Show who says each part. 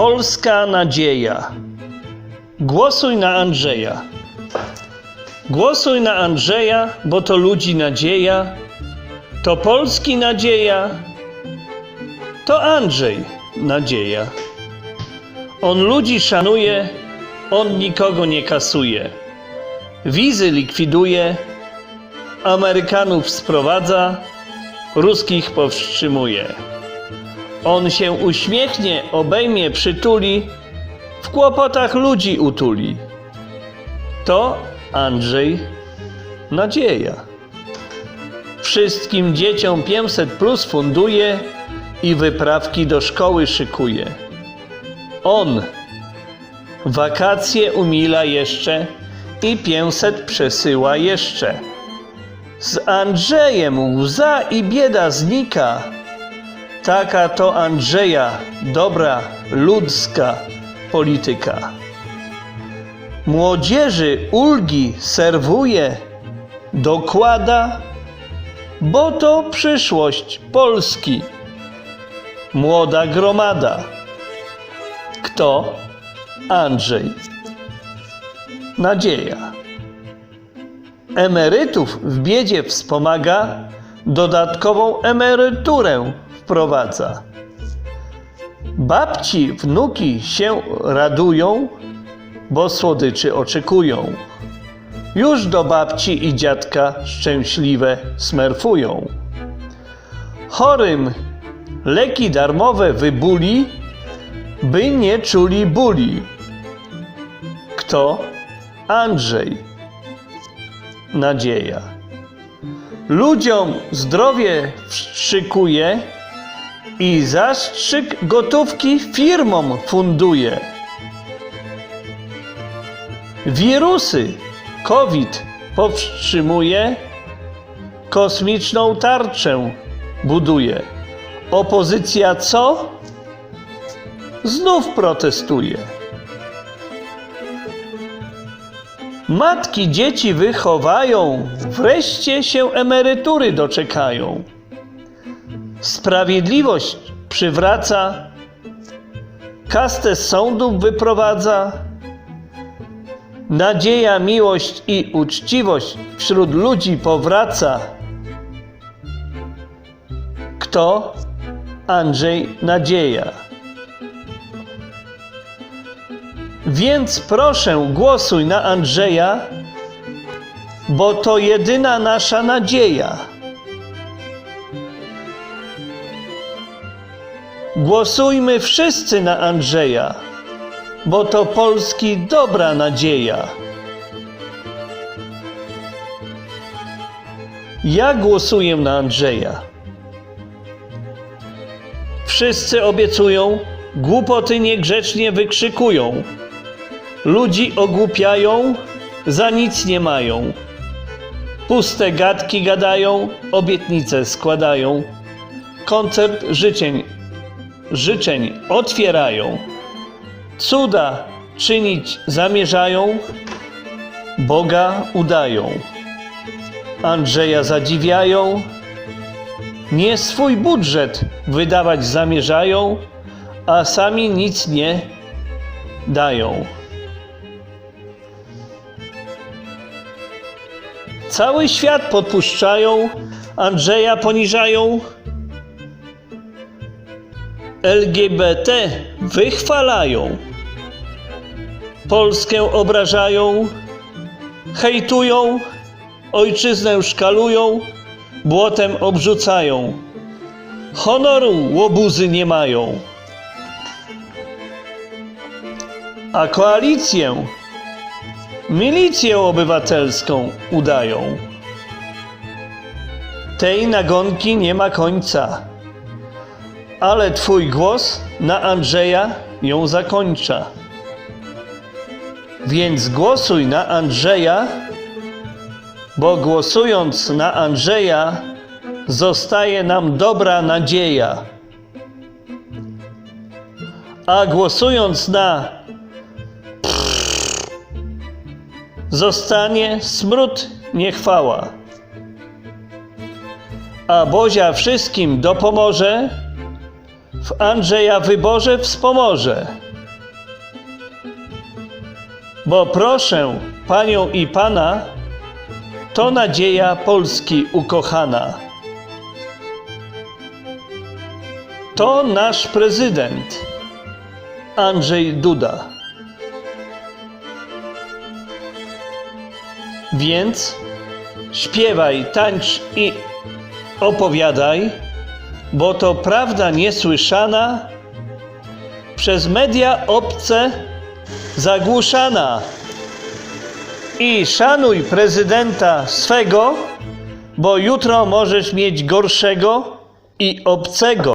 Speaker 1: Polska nadzieja. Głosuj na Andrzeja. Głosuj na Andrzeja, bo to ludzi nadzieja, to Polski nadzieja, to Andrzej nadzieja. On ludzi szanuje, on nikogo nie kasuje. Wizy likwiduje, Amerykanów sprowadza, ruskich powstrzymuje. On się uśmiechnie, obejmie, przytuli, w kłopotach ludzi utuli. To Andrzej Nadzieja. Wszystkim dzieciom 500 plus funduje i wyprawki do szkoły szykuje. On wakacje umila jeszcze i 500 przesyła jeszcze. Z Andrzejem łza i bieda znika. Taka to Andrzeja dobra, ludzka polityka. Młodzieży ulgi serwuje, dokłada, bo to przyszłość Polski. Młoda gromada. Kto? Andrzej. Nadzieja. Emerytów w biedzie wspomaga, dodatkową emeryturę wprowadza. Babci, wnuki się radują, bo słodyczy oczekują. Już do babci i dziadka szczęśliwe smerfują. Chorym leki darmowe wybuli, by nie czuli bóli. Kto? Andrzej. Nadzieja. Ludziom zdrowie wstrzykuje i zastrzyk gotówki firmom funduje. Wirusy COVID powstrzymuje, kosmiczną tarczę buduje. Opozycja co? Znów protestuje. Matki dzieci wychowają, wreszcie się emerytury doczekają. Sprawiedliwość przywraca, kastę sądów wyprowadza. Nadzieja, miłość i uczciwość wśród ludzi powraca. Kto? Andrzej Nadzieja. Więc proszę, głosuj na Andrzeja, bo to jedyna nasza nadzieja. Głosujmy wszyscy na Andrzeja, bo to Polski dobra nadzieja. Ja głosuję na Andrzeja. Wszyscy obiecują, głupoty niegrzecznie wykrzykują. Ludzi ogłupiają, za nic nie mają. Puste gadki gadają, obietnice składają. Koncert życzeń, życzeń otwierają. Cuda czynić zamierzają, Boga udają. Andrzeja zadziwiają, nie swój budżet wydawać zamierzają, a sami nic nie dają. Cały świat podpuszczają, Andrzeja poniżają, LGBT wychwalają, Polskę obrażają, hejtują, ojczyznę szkalują, błotem obrzucają. Honoru łobuzy nie mają. A koalicję, milicję obywatelską udają. Tej nagonki nie ma końca, ale twój głos na Andrzeja ją zakończa. Więc głosuj na Andrzeja, bo głosując na Andrzeja, zostaje nam dobra nadzieja. A głosując na zostanie smród niechwała. A Bozia wszystkim dopomoże, w Andrzeja wyborze wspomoże. Bo proszę Panią i Pana, to nadzieja Polski ukochana. To nasz prezydent Andrzej Duda. Więc śpiewaj, tańcz i opowiadaj, bo to prawda niesłyszana, przez media obce zagłuszana. I szanuj prezydenta swego, bo jutro możesz mieć gorszego i obcego.